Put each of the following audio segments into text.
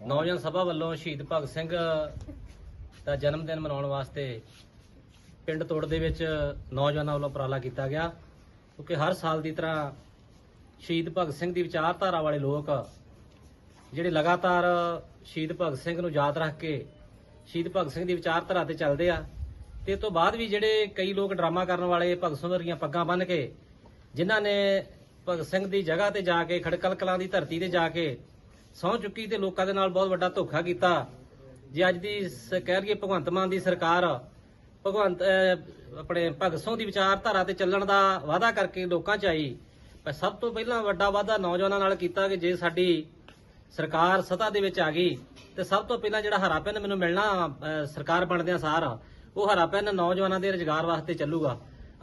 ਨੌਜਵਾਨ ਸਭਾ ਵੱਲੋਂ ਸ਼ਹੀਦ ਭਗਤ ਸਿੰਘ ਦਾ ਜਨਮ ਦਿਨ ਮਨਾਉਣ ਵਾਸਤੇ ਪਿੰਡ ਤੋੜ ਦੇ ਵਿੱਚ ਨੌਜਵਾਨਾਂ ਵੱਲੋਂ ਉਪਰਾਲਾ ਕੀਤਾ ਗਿਆ, ਕਿਉਂਕਿ ਹਰ ਸਾਲ ਦੀ ਤਰ੍ਹਾਂ ਸ਼ਹੀਦ ਭਗਤ ਸਿੰਘ ਦੀ ਵਿਚਾਰਧਾਰਾ ਵਾਲੇ ਲੋਕ ਜਿਹੜੇ ਲਗਾਤਾਰ ਸ਼ਹੀਦ ਭਗਤ ਸਿੰਘ ਨੂੰ ਯਾਦ ਰੱਖ ਕੇ ਸ਼ਹੀਦ ਭਗਤ ਸਿੰਘ ਦੀ ਵਿਚਾਰਧਾਰਾ ਤੇ ਚੱਲਦੇ ਆ, ਤੇ ਇਹ ਤੋਂ ਬਾਅਦ ਵੀ ਜਿਹੜੇ ਕਈ ਲੋਕ ਡਰਾਮਾ ਕਰਨ ਵਾਲੇ ਭਗਤ ਸਿੰਘ ਵਰਗੀਆਂ ਪੱਗਾਂ ਬੰਨ੍ਹ ਕੇ, ਜਿਨ੍ਹਾਂ ਨੇ ਭਗਤ ਸਿੰਘ ਦੀ ਜਗ੍ਹਾ ਤੇ ਜਾ ਕੇ ਖੜਕਲ ਕਲਾਂ ਦੀ ਧਰਤੀ ਤੇ ਜਾ ਕੇ ਸਹੁੰ ਚੁੱਕੀ ਤੇ ਲੋਕਾਂ ਦੇ ਨਾਲ ਬਹੁਤ ਵੱਡਾ ਧੋਖਾ ਕੀਤਾ। ਜੇ ਅੱਜ ਦੀ ਸ- ਕਹਿ ਲਈਏ ਭਗਵੰਤ ਮਾਨ ਦੀ ਸਰਕਾਰ, ਭਗਵੰਤ ਆਪਣੇ ਭਗਤ ਸਿੰਘ ਦੀ ਵਿਚਾਰਧਾਰਾ ਤੇ ਚੱਲਣ ਦਾ ਵਾਅਦਾ ਕਰਕੇ ਲੋਕਾਂ ਚ ਆਈ। ਪਰ ਸਭ ਤੋਂ ਪਹਿਲਾਂ ਵੱਡਾ ਵਾਅਦਾ ਨੌਜਵਾਨਾਂ ਨਾਲ ਕੀਤਾ ਕਿ ਜੇ ਸਾਡੀ ਸਰਕਾਰ ਸੱਤਾ ਦੇ ਵਿੱਚ ਆ ਗਈ, ਤੇ ਸਭ ਤੋਂ ਪਹਿਲਾਂ ਜਿਹੜਾ ਹਰਾ ਪੈਨ ਮੈਨੂੰ ਮਿਲਣਾ ਸਰਕਾਰ ਬਣਦਿਆਂ ਸਾਰ, ਉਹ ਹਰਾ ਪੈਨ ਨੌਜਵਾਨਾਂ ਦੇ ਰੁਜ਼ਗਾਰ ਵਾਸਤੇ ਚੱਲੂਗਾ।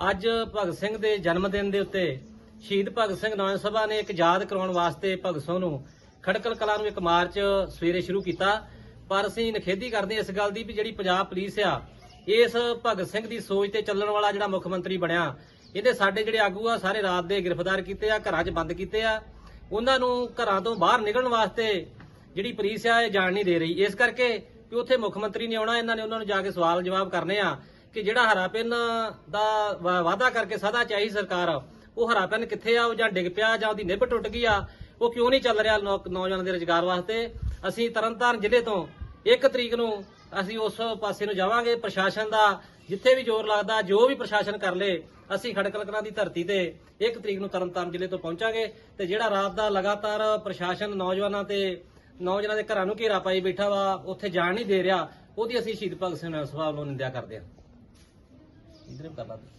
ਅੱਜ ਭਗਤ ਸਿੰਘ ਦੇ ਜਨਮ ਦਿਨ ਦੇ ਉੱਤੇ ਸ਼ਹੀਦ ਭਗਤ ਸਿੰਘ ਨੌਜਵਾਨ ਸਭਾ ਨੇ ਇੱਕ ਯਾਦ ਕਰਾਉਣ ਵਾਸਤੇ ਭਗਤ ਸਿੰਘ ਨੂੰ ਖੜਕਲ ਕਲਾਂ ਨੂੰ ਇੱਕ ਮਾਰਚ ਸਵੇਰੇ ਸ਼ੁਰੂ ਕੀਤਾ। ਪਰ ਅਸੀਂ ਨਖੇਦੀ ਕਰਦੇ ਇਸ ਗੱਲ ਦੀ ਵੀ ਜਿਹੜੀ ਪੰਜਾਬ ਪੁਲਿਸ ਆ, ਇਸ ਭਗਤ ਸਿੰਘ ਦੀ ਸੋਚ ਤੇ ਚੱਲਣ ਵਾਲਾ ਜਿਹੜਾ ਮੁੱਖ ਮੰਤਰੀ ਬਣਿਆ, ਇਹਦੇ ਸਾਡੇ ਜਿਹੜੇ ਆਗੂ ਆ, ਸਾਰੇ ਰਾਤ ਦੇ ਗ੍ਰਿਫਤਾਰ ਕੀਤੇ ਆ, ਘਰਾਂ 'ਚ ਬੰਦ ਕੀਤੇ ਆ। ਉਹਨਾਂ ਨੂੰ ਘਰਾਂ ਤੋਂ ਬਾਹਰ ਨਿਕਲਣ ਵਾਸਤੇ ਜਿਹੜੀ ਪੁਲਿਸ ਆ, ਇਹ ਜਾਣ ਨਹੀਂ ਦੇ ਰਹੀ। ਇਸ ਕਰਕੇ ਕਿ ਉੱਥੇ ਮੁੱਖ ਮੰਤਰੀ ਨੇ ਆਉਣਾ, ਇਹਨਾਂ ਨੇ ਉਹਨਾਂ ਨੂੰ ਜਾ ਕੇ ਸਵਾਲ ਜਵਾਬ ਕਰਨੇ ਆ ਕਿ ਜਿਹੜਾ ਹਰਾ ਪੈਨ ਦਾ ਵਾ- ਵਾਅਦਾ ਕਰਕੇ ਸਦਾ ਚਾਹੀ ਸਰਕਾਰ ਉਹ ਹਰਾਪਿਨ ਕਿੱਥੇ ਆ, ਉਹ ਜਾਂ ਡਿੱਗ ਪਿਆ ਜਾਂ ਉਹਦੀ ਨਿੱਬ ਟੁੱਟ ਗਈ ਆ ਉਹ ਕਿਉਂ ਨਹੀਂ ਚੱਲ ਰਿਹਾ ਨੌ- ਨੌਜਵਾਨਾਂ ਦੇ ਰੁਜ਼ਗਾਰ ਵਾਸਤੇ? ਅਸੀਂ ਤਰਨਤਾਰਨ ਜ਼ਿਲ੍ਹੇ ਤੋਂ 1 ਤਰੀਕ ਨੂੰ ਅਸੀਂ ਉਸ ਪਾਸੇ ਨੂੰ ਜਾਵਾਂਗੇ। ਪ੍ਰਸ਼ਾਸਨ ਦਾ ਜਿੱਥੇ ਵੀ ਜ਼ੋਰ ਲੱਗਦਾ, ਜੋ ਵੀ ਪ੍ਰਸ਼ਾਸਨ ਕਰ ਲੇ, ਅਸੀਂ ਖੜਕਲ ਕਲਾਂ ਦੀ ਧਰਤੀ ਤੇ 1 ਤਰੀਕ ਨੂੰ ਤਰਨਤਾਰਨ ਜ਼ਿਲ੍ਹੇ ਤੋਂ ਪਹੁੰਚਾਂਗੇ ਤੇ ਜਿਹੜਾ ਰਾਤ ਦਾ ਲਗਾਤਾਰ ਪ੍ਰਸ਼ਾਸਨ ਨੌਜਵਾਨਾਂ ਤੇ, ਨੌਜਵਾਨਾਂ ਦੇ ਘਰਾਂ ਨੂੰ ਘੇਰਾ ਪਾਈ ਬੈਠਾ ਵਾ, ਉੱਥੇ ਜਾਣ ਨਹੀਂ ਦੇ ਰਿਹਾ, ਉਹਦੀ ਅਸੀਂ ਸ਼ਹੀਦ ਭਗਤ ਸਿੰਘ ਸਭਾ ਵੱਲੋਂ ਨਿੰਦਿਆ ਕਰਦੇ ਹਾਂ। ਇਧਰ ਕਰ ਲਾ ਤੂੰ।